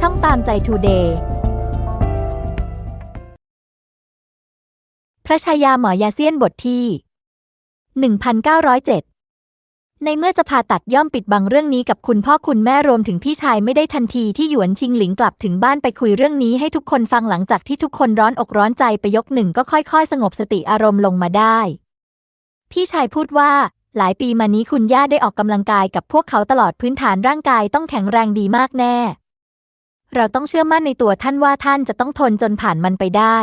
ช่องตามใจทูเดย์พระชายาหมอยาเซียนบทที่ 1907 ในเมื่อจะผ่าตัดย่อมปิดบังเรื่องนี้กับคุณพ่อคุณแม่รวมถึงพี่ชายไม่ได้ทันทีที่หยวนชิงหลิงกลับถึงบ้านไปคุยเรื่องนี้ให้ทุกคนฟังหลังจากที่ทุกคนร้อนอกร้อนใจไปยกหนึ่งก็ค่อยๆ สงบสติอารมณ์ลงมาได้ พี่ชายพูดว่าหลายปีมานี้คุณย่าได้ออกกำลังกายกับพวกเขาตลอดพื้นฐานร่างกายต้องแข็งแรงดีมากแน่ เราต้องเชื่อมั่นในตัวท่านว่าท่านจะต้องทนจนผ่านมันไปได้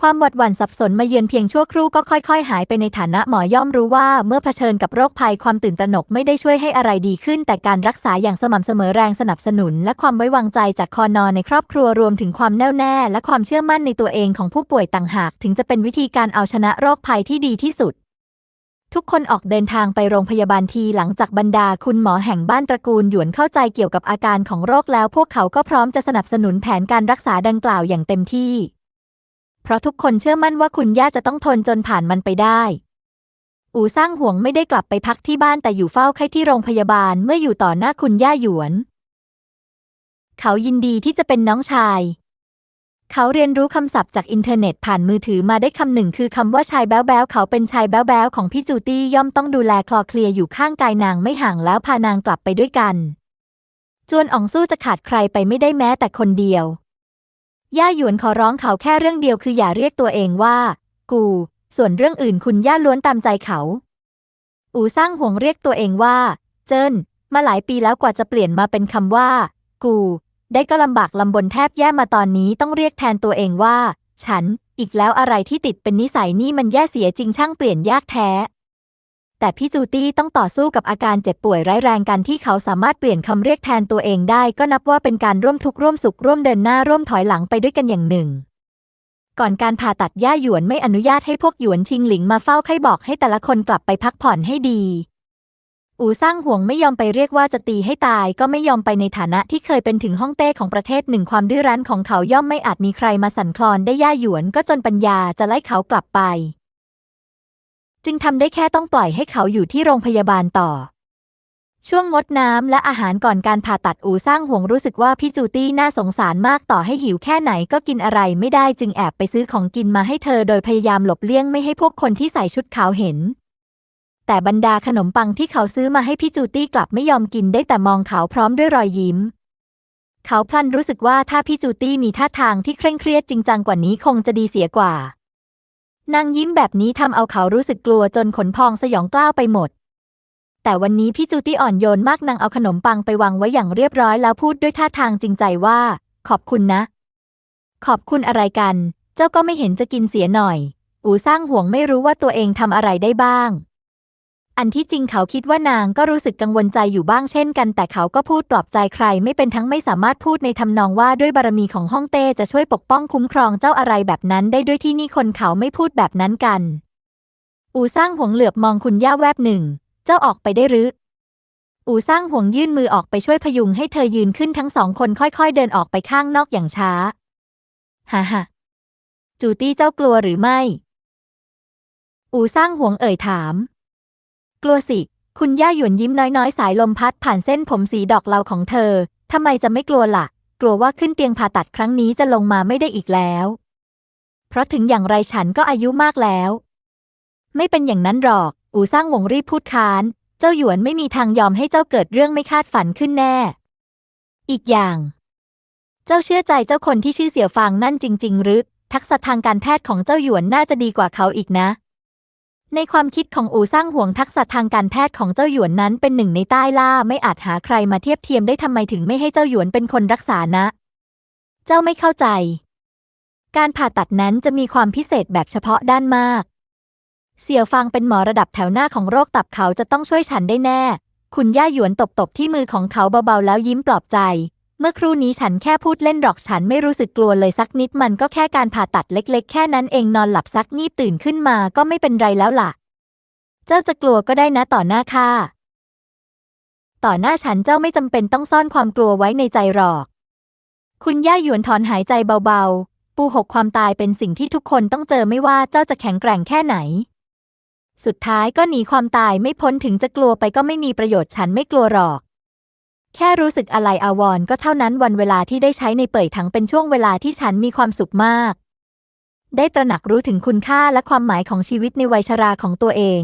ความหวาดหวั่นสับสนมาเยือนเพียงชั่วครู่ก็ค่อยๆ หายไปในฐานะหมอย่อมรู้ว่าเมื่อเผชิญกับโรคภัยความตื่นตระหนกไม่ได้ช่วยให้อะไรดีขึ้น แต่การรักษาอย่างสม่ำเสมอแรงสนับสนุน และความไว้วางใจจากคอนอนในครอบครัวรวมถึงความแน่วแน่ และความเชื่อมั่นในตัวเองของผู้ป่วยต่างหาก ถึงจะเป็นวิธีการเอาชนะโรคภัยที่ดีที่สุด ทุกคนออกเดินทางไปโรงพยาบาลทีหลังจากบรรดาคุณหมอแห่งบ้านตระกูลหยวนเข้าใจเกี่ยวกับอาการของโรคแล้วพวกเขาก็พร้อมจะสนับสนุนแผนการรักษาดังกล่าวอย่างเต็มที่ เพราะทุกคนเชื่อมั่นว่าคุณย่าจะต้องทนจนผ่านมันไปได้ อู่สร้างห่วงไม่ได้กลับไปพักที่บ้านแต่อยู่เฝ้าไข้ที่โรงพยาบาลเมื่ออยู่ต่อหน้าคุณย่าหยวน เขายินดีที่จะเป็นน้องชาย เขาเรียนรู้คำศัพท์จากอินเทอร์เน็ตผ่านมือถือมาได้คำหนึ่งคือคำว่าชายแบ๊วแบ๊วเขาเป็นชายแบ๊วแบ๊วของพี่จูตี้ย่อมต้องดูแลคลอเคลียอยู่ข้างกายนางไม่ห่างแล้วพานางกลับไปด้วยกัน จวนอองสู้จะขาดใครไปไม่ได้แม้แต่คนเดียว ย่าหยวนขอร้องเขาแค่เรื่องเดียวคืออย่าเรียกตัวเองว่า กู ส่วนเรื่องอื่นคุณย่าล้วนตามใจเขา อูสร้างห่วงเรียกตัวเองว่า เจิ้นมาหลายปีแล้วกว่าจะเปลี่ยนมาเป็นคำว่า กู ได้ก็ลำบากลำบนแทบแย่มาตอนนี้ต้องเรียกแทนตัวเองว่า ฉัน อีกแล้วอะไรที่ติดเป็นนิสัยนี่มันแย่เสียจริงช่างเปลี่ยนยากแท้ แต่พี่จูตี้ต้องต่อสู้กับอาการเจ็บป่วยร้ายแรงกันที่เขาสามารถเปลี่ยนคำเรียกแทนตัวเองได้ ก็นับว่าเป็นการร่วมทุกข์ร่วมสุขร่วมเดินหน้าร่วมถอยหลังไปด้วยกันอย่างหนึ่ง ก่อนการผ่าตัดย่าหยวนไม่อนุญาตให้พวกหยวนชิงหลิงมาเฝ้าไข้บอกให้แต่ละคนกลับไปพักผ่อนให้ดี อู่สร้างห่วงไม่ยอมไปเรียกว่าจะตีให้ตายก็ไม่ยอมไปในฐานะที่เคยเป็นถึงห้องเต้ของประเทศหนึ่งความดื้อรั้นของเขาย่อมไม่อาจมีใครมาสั่นคลอนได้ย่าหยวนก็จนปัญญาจะไล่เขากลับไป จึงทำได้แค่ต้องปล่อยให้เขาอยู่ที่โรงพยาบาลต่อ ช่วงงดน้ำและอาหารก่อนการผ่าตัดอูสร้างห่วงรู้สึกว่าพี่จูตี้น่าสงสารมากต่อให้หิวแค่ไหนก็กินอะไรไม่ได้จึงแอบไปซื้อของกินมาให้เธอโดยพยายามหลบเลี่ยงไม่ให้พวกคนที่ใส่ชุดขาวเห็น แต่บรรดาขนมปังที่เขาซื้อมาให้พี่จูตี้กลับไม่ยอมกินได้แต่มองเขาพร้อมด้วยรอยยิ้ม เขาพลันรู้สึกว่าถ้าพี่จูตี้มีท่าทางที่เคร่งเครียดจริงจังกว่านี้คงจะดีเสียกว่านางยิ้มแบบนี้ทำเอาเขารู้สึกกลัวจนขนพองสยองกล้าวไปหมด แต่วันนี้พี่จูตี้อ่อนโยนมากนางเอาขนมปังไปวางไว้อย่างเรียบร้อยแล้วพูดด้วยท่าทางจริงใจว่า ขอบคุณนะ ขอบคุณอะไรกัน เจ้าก็ไม่เห็นจะกินเสียหน่อย อูสร้างห่วงไม่รู้ว่าตัวเองทำอะไรได้บ้าง อันที่จริงเขาคิดว่านางก็รู้สึกกังวลใจอยู่บ้างเช่นกัน แต่เขาก็พูดปลอบใจใคร ไม่เป็นทั้งไม่สามารถพูดในทำนองว่าด้วยบารมีของฮ่องเต้จะช่วยปกป้องคุ้มครองเจ้าอะไรแบบนั้น ได้ด้วยที่นี่คนเขาไม่พูดแบบนั้นกัน อูสร้างห่วงเหลือบมองคุณย่าแวบหนึ่ง เจ้าออกไปได้หรืออูสร้างห่วงยื่นมือออกไปช่วยพยุงให้เธอยืนขึ้นทั้งสองคนค่อยๆ เดินออกไปข้างนอกอย่างช้า ฮ่าฮ่าจูตี้เจ้ากลัวหรือไม่ อูสร้างห่วงเอ่ยถาม กลัวสิ คุณย่าหยวนยิ้มน้อยๆ สายลมพัดผ่านเส้นผมสีดอกเหลาของเธอ ทำไมจะไม่กลัวละ่ะ กลัวว่าขึ้นเตียงผ่าตัดครั้งนี้จะลงมาไม่ได้อีกแล้ว เพราะถึงอย่างไรฉันก็อายุมากแล้ว ไม่เป็นอย่างนั้นหรอก อูสร้างหวงรีบพูดค้าน เจ้าหยวนไม่มีทางยอมให้เจ้าเกิดเรื่องไม่คาดฝันขึ้นแน่ อีกอย่าง เจ้าเชื่อใจเจ้าคนที่ชื่อเสี่ยวฟางนั่นจริง ๆ หรือทักษะทางการแพทย์ของเจ้าหยวนน่าจะดีกว่าเขาอีกนะ ในความคิดของอู่สร้างห่วงทักษะทางการแพทย์ของเจ้าหยวนนั้นเป็นหนึ่งในใต้ล่าไม่อาจหาใครมาเทียบเทียมได้ทำไมถึงไม่ให้เจ้าหยวนเป็นคนรักษานะ เจ้าไม่เข้าใจ การผ่าตัดนั้นจะมีความพิเศษแบบเฉพาะด้านมาก เสี่ยวฟางเป็นหมอระดับแถวหน้าของโรคตับเขาจะต้องช่วยฉันได้แน่ คุณย่าหยวนตบตบที่มือของเขาเบาๆแล้วยิ้มปลอบใจ เมื่อครู่นี้ฉันแค่พูดเล่นหรอกฉันไม่รู้สึกกลัวเลยสักนิดมันก็แค่การผ่าตัดเล็กๆ แค่นั้นเองนอนหลับสักงีบตื่นขึ้นมาก็ไม่เป็นไรแล้วล่ะ เจ้าจะกลัวก็ได้นะต่อหน้าข้าต่อหน้าฉันเจ้าไม่จำเป็นต้องซ่อนความกลัวไว้ในใจหรอก คุณย่าหยวนถอนหายใจเบาๆ ปูหกความตายเป็นสิ่งที่ทุกคนต้องเจอไม่ว่าเจ้าจะแข็งแกร่งแค่ไหน สุดท้ายก็หนีความตายไม่พ้นถึงจะกลัวไปก็ไม่มีประโยชน์ฉันไม่กลัวหรอก แค่รู้สึกอะไรอาวรณ์ก็เท่านั้นวันเวลาที่ได้ใช้ในเป่ยถังเป็นช่วงเวลาที่ฉันมีความสุขมาก ได้ตระหนักรู้ถึงคุณค่าและความหมายของชีวิตในวัยชราของตัวเอง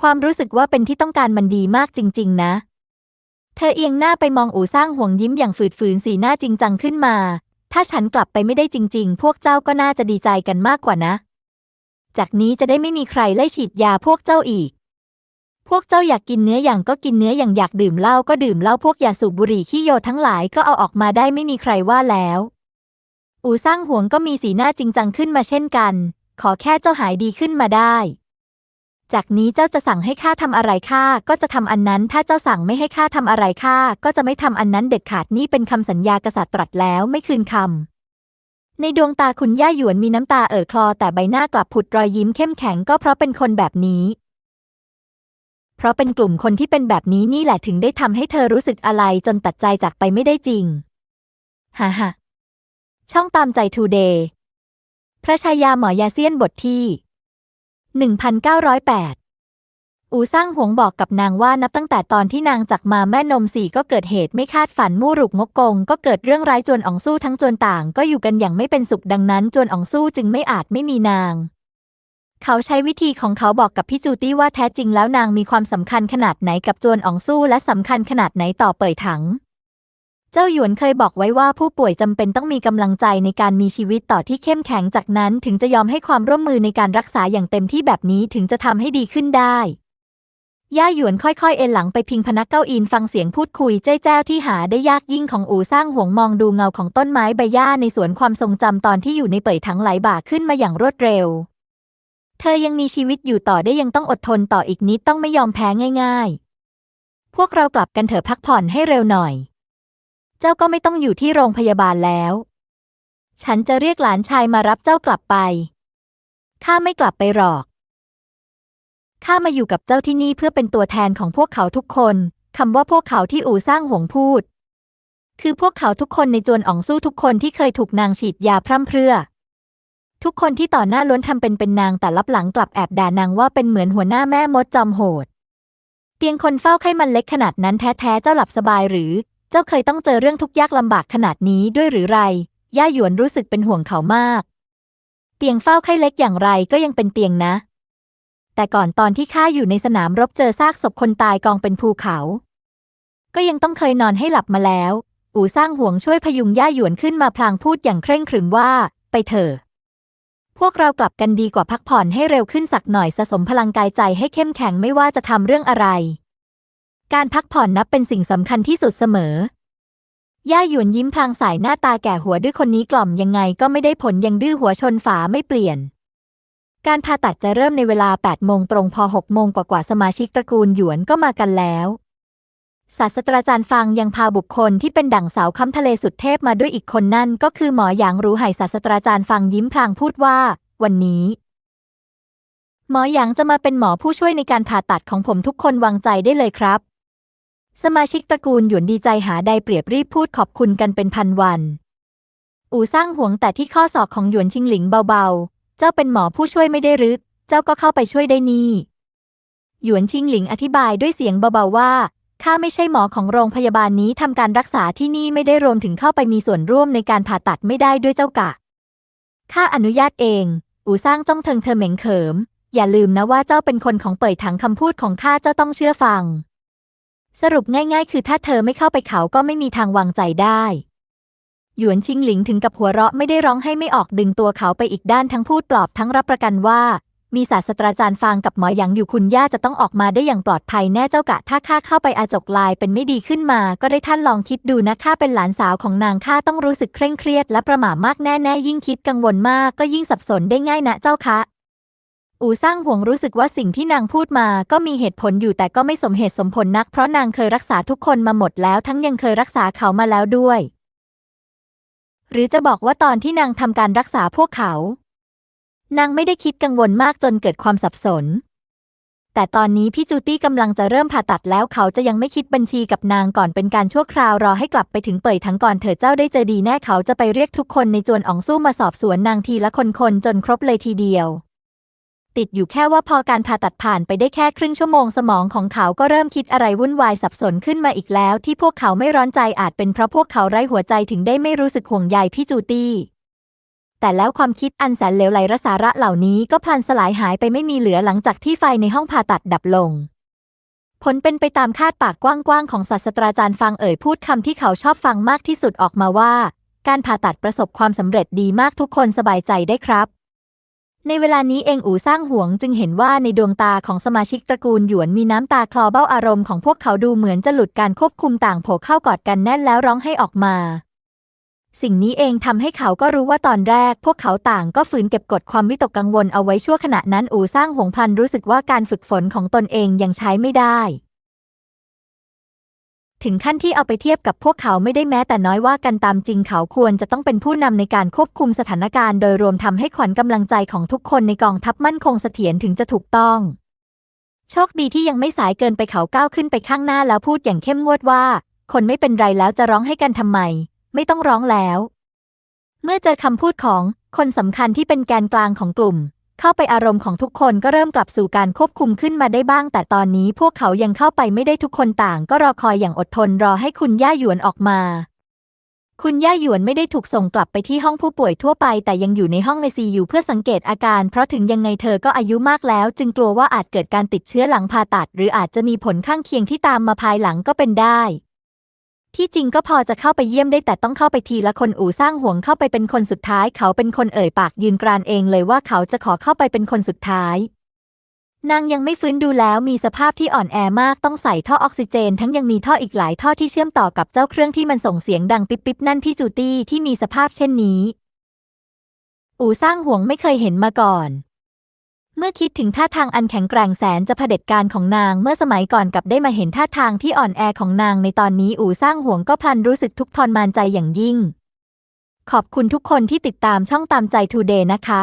ความรู้สึกว่าเป็นที่ต้องการมันดีมากจริง ๆ นะ เธอเอียงหน้าไปมองอู่สร้างห่วงยิ้มอย่างฝืดฝืนสีหน้าจริงจังขึ้นมา ถ้าฉันกลับไปไม่ได้จริง ๆ พวกเจ้าก็น่าจะดีใจกันมากกว่านะ จากนี้จะได้ไม่มีใครไล่ฉีดยาพวกเจ้าอีก พวกเจ้าอยากกินเนื้ออย่างก็กินเนื้ออย่างอยากดื่มเหล้าก็ดื่มเหล้าพวกอย่าสูบบุหรี่ขี้โยทั้งหลายก็เอาออกมาได้ไม่มีใครว่าแล้ว อูสร้างห่วงก็มีสีหน้าจริงจังขึ้นมาเช่นกัน ขอแค่เจ้าหายดีขึ้นมาได้ จากนี้เจ้าจะสั่งให้ข้าทำอะไรข้าก็จะทำอันนั้น ถ้าเจ้าสั่งไม่ให้ข้าทำอะไรข้าก็จะไม่ทำอันนั้นเด็ดขาดนี่เป็นคำสัญญากษัตริย์ตรัสแล้วไม่คืนคำในดวงตาคุณย่าหยวนมีน้ำตาเอ่อคลอแต่ใบหน้ากลับผุดรอยยิ้มเข้มแข็งก็เพราะเป็นคนแบบนี้ เพราะเป็นกลุ่มคนที่เป็นแบบนี้นี่แหละถึงได้ทำให้เธอรู้สึกอะไรจนตัดใจจากไปไม่ได้จริง ฮ่าฮ่าช่องตามใจทูเดย์ พระชายาหมอยาเซียนบทที่ 1908 อูสร้างหวงบอกกับนางว่านับตั้งแต่ตอนที่นางจากมาแม่นมสี่ก็เกิดเหตุไม่คาดฝันมู่รุกงกกง ก็เกิดเรื่องร้ายจวนอองสู้ทั้งจวนต่าง ก็อยู่กันอย่างไม่เป็นสุขดังนั้นจวนอองสู้จึงไม่อาจไม่มีนาง เขาใช้วิธีของเขาบอกกับพี่จูตี้ว่าแท้จริงแล้วนางมีความสำคัญขนาดไหนกับจวนอองสู้และสำคัญขนาดไหนต่อเป่ยถัง เจ้าหยวนเคยบอกไว้ว่าผู้ป่วยจำเป็นต้องมีกำลังใจในการมีชีวิตต่อที่เข้มแข็งจากนั้นถึงจะยอมให้ความร่วมมือในการรักษาอย่างเต็มที่แบบนี้ถึงจะทำให้ดีขึ้นได้ ย่าหยวนค่อยๆ เอนหลังไปพิงพนักเก้าอินฟังเสียงพูดคุยเจ้แจ้วที่หาได้ยากยิ่งของอู่สร้างห่วงมองดูเงาของต้นไม้ใบหญ้าในสวนความทรงจำตอนที่อยู่ในเป่ยถังไหลบ่าขึ้นมาอย่างรวดเร็ว เธอยังมีชีวิตอยู่ต่อได้ยังต้องอดทนต่ออีกนิดต้องไม่ยอมแพ้ง่ายๆ พวกเรากลับกันเถอะพักผ่อนให้เร็วหน่อย เจ้าก็ไม่ต้องอยู่ที่โรงพยาบาลแล้ว ฉันจะเรียกหลานชายมารับเจ้ากลับไป ข้าไม่กลับไปหรอก ข้ามาอยู่กับเจ้าที่นี่เพื่อเป็นตัวแทนของพวกเขาทุกคน คำว่าพวกเขาที่อู่สร้างหวงพูด คือพวกเขาทุกคนในจวนอ่องสู้ทุกคนที่เคยถูกนางฉีดยาพร่ำเพรื่อ ทุกคนที่ต่อหน้าล้วนทำเป็นเป็นนางแต่ลับหลังกลับแอบด่านางว่าเป็นเหมือนหัวหน้าแม่มดจอมโหด เตียงคนเฝ้าไข้มันเล็กขนาดนั้นแท้ๆเจ้าหลับสบายหรือ เจ้าเคยต้องเจอเรื่องทุกข์ยากลำบากขนาดนี้ด้วยหรือไร ย่าหยวนรู้สึกเป็นห่วงเขามาก เตียงเฝ้าไข้เล็กอย่างไรก็ยังเป็นเตียงนะ แต่ก่อนตอนที่ข้าอยู่ในสนามรบเจอซากศพคนตายกองเป็นภูเขา ก็ยังต้องเคยนอนให้หลับมาแล้ว อู่สร้างห่วงช่วยพยุงย่าหยวนขึ้นมาพลางพูดอย่างเคร่งครึมว่า ไปเถอะ พวกเรากลับกันดีกว่าพักผ่อนให้เร็วขึ้นสักหน่อยสะสมพลังกายใจให้เข้มแข็งไม่ว่าจะทำเรื่องอะไร การพักผ่อนนับเป็นสิ่งสำคัญที่สุดเสมอย่าหยวนยิ้มพลางสายหน้าตาแก่หัวด้วยคนนี้กล่อมยังไงก็ไม่ได้ผลยังดื้อหัวชนฝาไม่เปลี่ยน การผ่าตัดจะเริ่มในเวลา 8 โมงตรงพอ 6 โมงกว่าๆสมาชิกตระกูลหยวนก็มากันแล้ว ศาสตราจารย์ฟางยังพาบุคคลที่เป็นดั่งสาวค้ำทะเลสุดเทพมาด้วยอีกคนนั่นก็คือหมอหยางรู้ไหศาสตราจารย์ฟางยิ้มพลางพูดว่า วันนี้ หมอหยางจะมาเป็นหมอผู้ช่วยในการผ่าตัดของผมทุกคนวางใจได้เลยครับ สมาชิกตระกูลหยวนดีใจหาใดเปรียบรีบพูดขอบคุณกันเป็นพันวัน อู่สร้างห่วงแต่ที่ข้อศอกของหยวนชิงหลิงเบาๆ เจ้าเป็นหมอผู้ช่วยไม่ได้หรือเจ้าก็เข้าไปช่วยได้นี่หยวนชิงหลิงอธิบายด้วยเสียงเบาๆว่า ข้าไม่ใช่หมอของโรงพยาบาลนี้ทำการรักษาที่นี่ไม่ได้รวมถึงเข้าไปมีส่วนร่วมในการผ่าตัดไม่ได้ด้วยเจ้ากะ ข้าอนุญาตเอง อู่สร้างจ้องเทิงเธอเหม็งเขิม อย่าลืมนะว่าเจ้าเป็นคนของเป่ยถังคำพูดของข้าเจ้าต้องเชื่อฟัง สรุปง่าย ๆ คือถ้าเธอไม่เข้าไปเขาก็ไม่มีทางวางใจได้หยวนชิงหลิงถึงกับหัวเราะไม่ได้ร้องให้ไม่ออกดึงตัวเขาไปอีกด้านทั้งพูดปลอบทั้งรับประกันว่า มีศาสตราจารย์ฟางกับหมอหยางอยู่คุณย่าจะต้องออกมาได้อย่างปลอดภัยแน่เจ้ากะถ้าข้าเข้าไปอาจกลายเป็นไม่ดีขึ้นมา ก็ได้ท่านลองคิดดูนะข้าเป็นหลานสาวของนางข้าต้องรู้สึกเคร่งเครียดและประหม่ามากแน่ๆยิ่งคิดกังวลมากก็ยิ่งสับสนได้ง่ายนะเจ้าคะอู่สร้างห่วงรู้สึกว่าสิ่งที่นางพูดมาก็มีเหตุผลอยู่แต่ก็ไม่สมเหตุสมผลนัก เพราะนางเคยรักษาทุกคนมาหมดแล้วทั้งยังเคยรักษาเขามาแล้วด้วย หรือจะบอกว่าตอนที่นางทำการรักษาพวกเขา นางไม่ได้คิดกังวลมากจนเกิดความสับสน แต่ตอนนี้พี่จูตี้กำลังจะเริ่มผ่าตัดแล้วเขาจะยังไม่คิดบัญชีกับนางก่อนเป็นการชั่วคราวรอให้กลับไปถึงเป่ยทั้งก่อนเถิดเจ้าได้เจอดีแน่เขาจะไปเรียกทุกคนในจวนอองสู้มาสอบสวนนางทีละคนๆจนครบเลยทีเดียวติดอยู่แค่ว่าพอการผ่าตัดผ่านไปได้แค่ครึ่งชั่วโมงสมองของเขาก็เริ่มคิดอะไรวุ่นวายสับสนขึ้นมาอีกแล้ว ที่พวกเขาไม่ร้อนใจอาจเป็นเพราะพวกเขาไร้หัวใจถึงได้ไม่รู้สึกห่วงใยพี่จูตี้ แต่แล้วความคิดอันแสนเลวไหลระสาระเหล่านี้ก็พลันสลายหายไปไม่มีเหลือหลังจากที่ไฟในห้องผ่าตัดดับลง ผลเป็นไปตามคาดปากกว้างๆของศาสตราจารย์ฟังเอ่ยพูดคำที่เขาชอบฟังมากที่สุดออกมาว่า การผ่าตัดประสบความสำเร็จดีมากทุกคนสบายใจได้ครับในเวลานี้เองอู่สร้างหวงจึงเห็นว่าในดวงตาของสมาชิกตระกูลหยวนมีน้ำตาคลอเบ้าอารมณ์ของพวกเขาดูเหมือนจะหลุดการควบคุมต่างโผเข้ากอดกันแน่นแล้วร้องให้ออกมา สิ่งนี้เองทำให้เขาก็รู้ว่าตอนแรก พวกเขาต่างก็ฝืนเก็บกดความวิตกกังวลเอาไว้ชั่วขณะนั้นอูสร้างหงพันรู้สึกว่าการฝึกฝนของตนเองยังใช้ไม่ได้ ถึงขั้นที่เอาไปเทียบกับพวกเขาไม่ได้แม้แต่น้อยว่ากันตามจริงเขาควรจะต้องเป็นผู้นำในการควบคุมสถานการณ์โดยรวมทำให้ขวัญกำลังใจของทุกคนในกองทัพมั่นคงเสถียรถึงจะถูกต้องโชคดีที่ยังไม่สายเกินไปเขาก้าวขึ้นไปข้างหน้าแล้วพูดอย่างเข้มงวดว่า คนไม่เป็นไรแล้วจะร้องให้กันทำไม ไม่ต้องร้องแล้ว เมื่อเจอคำพูดของคนสำคัญที่เป็นแกนกลางของกลุ่ม เข้าไปอารมณ์ของทุกคนก็เริ่มกลับสู่การควบคุมขึ้นมาได้บ้าง แต่ตอนนี้พวกเขายังเข้าไปไม่ได้ทุกคนต่าง ก็รอคอยอย่างอดทนรอให้คุณย่าหยวนออกมา คุณย่าหยวนไม่ได้ถูกส่งกลับไปที่ห้องผู้ป่วยทั่วไป แต่ยังอยู่ในห้องในซีอยู่เพื่อสังเกตอาการ เพราะถึงยังไงเธอก็อายุมากแล้ว จึงกลัวว่าอาจเกิดการติดเชื้อหลังผ่าตัด หรืออาจจะมีผลข้างเคียงที่ตามมาภายหลังก็เป็นได้ ที่จริงก็พอจะเข้าไปเยี่ยมได้แต่ต้องเข้าไปทีละคนอู่สร้างห่วงเข้าไปเป็นคนสุดท้าย เขาเป็นคนเอ่ยปากยืนกรานเองเลยว่าเขาจะขอเข้าไปเป็นคนสุดท้าย นางยังไม่ฟื้นดูแล้วมีสภาพที่อ่อนแอมากต้องใส่ท่อออกซิเจน ทั้งยังมีท่ออีกหลายท่อที่เชื่อมต่อกับเจ้าเครื่องที่มันส่งเสียงดังปิ๊บปิ๊บนั่นพี่จูตี้ที่มีสภาพเช่นนี้ อู่สร้างห่วงไม่เคยเห็นมาก่อน เมื่อคิดถึงท่าทางอันแข็งแกร่งแสนจะเผด็จการของนางเมื่อสมัยก่อนกับได้มาเห็นท่าทางที่อ่อนแอของนางในตอนนี้อู่สร้างห่วงก็พลันรู้สึกทุกข์ทรมานใจอย่างยิ่ง ขอบคุณทุกคนที่ติดตามช่องตามใจทูเดย์นะคะ